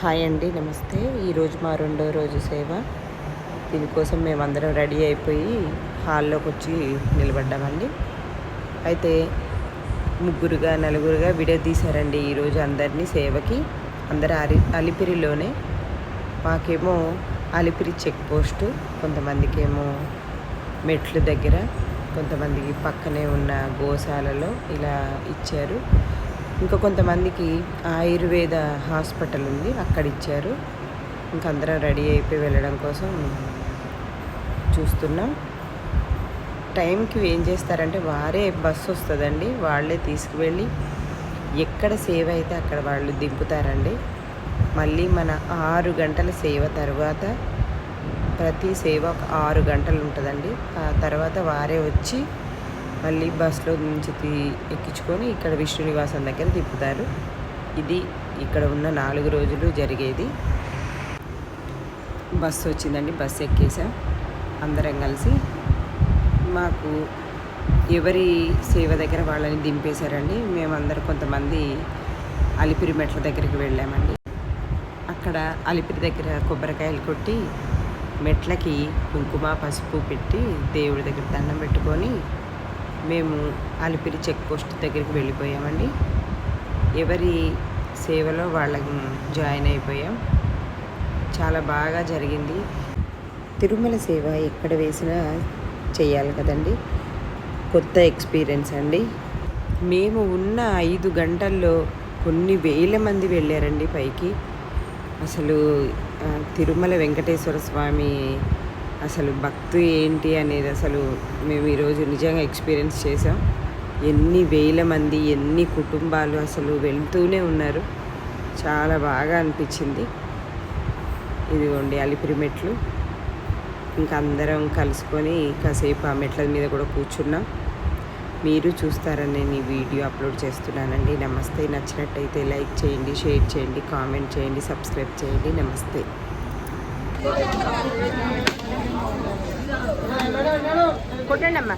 Hi అండి నమస్తే. ఈరోజు మా రెండో రోజు సేవ. దీనికోసం మేమందరం రెడీ అయిపోయి హాల్లోకి వచ్చి నిలబడ్డామండి అయితే ముగ్గురుగా నలుగురుగా విడదీశారండి ఈరోజు అందరినీ సేవకి. అందరు అరి అలిపిరిలోనే. మాకేమో అలిపిరి చెక్ పోస్టు కొంతమందికేమో మెట్లు దగ్గర కొంతమందికి పక్కనే ఉన్న గోశాలలో ఇలా ఇచ్చారు. ఇంకా కొంతమందికి ఆయుర్వేద హాస్పిటల్ ఉంది అక్కడ ఇచ్చారు. ఇంక అందరం రెడీ అయిపోయి వెళ్ళడం కోసం చూస్తున్నాం. టైంకి ఏం చేస్తారంటే వారే బస్సు వస్తుందండి వాళ్ళే తీసుకువెళ్ళి ఎక్కడ సేవ అయితే అక్కడ వాళ్ళు దింపుతారండి. మళ్ళీ మన ఆరు గంటల సేవ తర్వాత ప్రతి సేవ ఒక ఆరు గంటలు ఉంటుందండి. ఆ తర్వాత వారే వచ్చి మళ్ళీ బస్సులో నుంచి ఎక్కించుకొని ఇక్కడ విష్ణు నివాసం దగ్గర తిప్పుతారు. ఇది ఇక్కడ ఉన్న నాలుగు రోజులు జరిగేది. బస్సు వచ్చిందండి బస్సు ఎక్కేసాం. అందరం కలిసి మాకు ఎవరి సేవ దగ్గర వాళ్ళని దింపేశారండి. మేమందరం కొంతమంది అలిపిరి మెట్ల దగ్గరికి వెళ్ళామండి. అక్కడ అలిపిరి దగ్గర కొబ్బరికాయలు కొట్టి మెట్లకి కుంకుమ పసుపు పెట్టి దేవుడి దగ్గర దండం పెట్టుకొని మేము అలిపిరి చెక్ పోస్ట్ దగ్గరికి వెళ్ళిపోయామండి. ఎవరి సేవలో వాళ్ళకి జాయిన్ అయిపోయాం. చాలా బాగా జరిగింది. తిరుమల సేవ ఎక్కడ వేసినా చేయాలి కదండి. కొత్త ఎక్స్పీరియన్స్ అండి. మేము ఉన్న ఐదు గంటల్లో కొన్ని వేల మంది వెళ్ళారండి పైకి. అసలు తిరుమల వెంకటేశ్వర స్వామి అసలు భక్తి ఏంటి అనేది అసలు మేము ఈరోజు నిజంగా ఎక్స్పీరియన్స్ చేసాం. ఎన్ని వేల మంది ఎన్ని కుటుంబాలు అసలు వెళ్తూనే ఉన్నారు. చాలా బాగా అనిపించింది. ఇదిగోండి అలిపిరి మెట్లు. ఇంకా అందరం కలుసుకొని కాసేపు ఆ మెట్ల మీద కూడా కూర్చున్నాం. మీరు చూస్తారని నేను ఈ వీడియో అప్లోడ్ చేస్తున్నానండి. నమస్తే. నచ్చినట్టయితే లైక్ చేయండి షేర్ చేయండి కామెంట్ చేయండి సబ్స్క్రైబ్ చేయండి. నమస్తే. కొట్టండి అమ్మా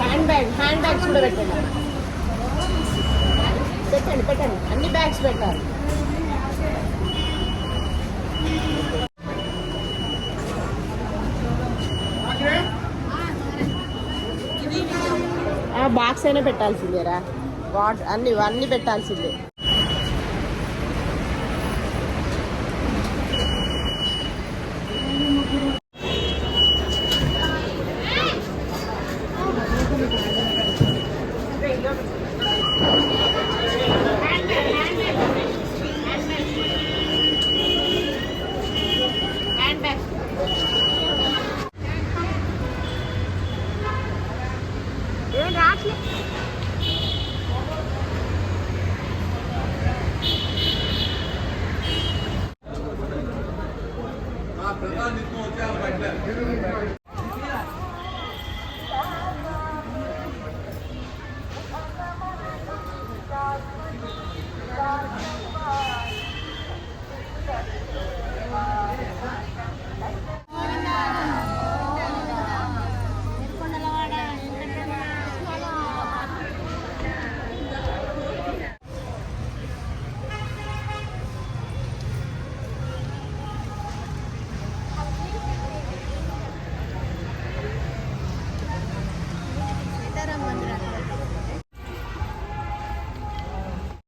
హ్యాండ్ బ్యాగ్ హ్యాండ్ బ్యాగ్స్ కూడా పెట్టండి పెట్టండి. అన్ని బ్యాగ్స్ పెట్టాలి. ఆ బాక్స్ అయినా పెట్టాల్సిందేరా. వాట్ అన్ని అన్ని పెట్టాల్సిందే. ಪ್ರಧಾನಿ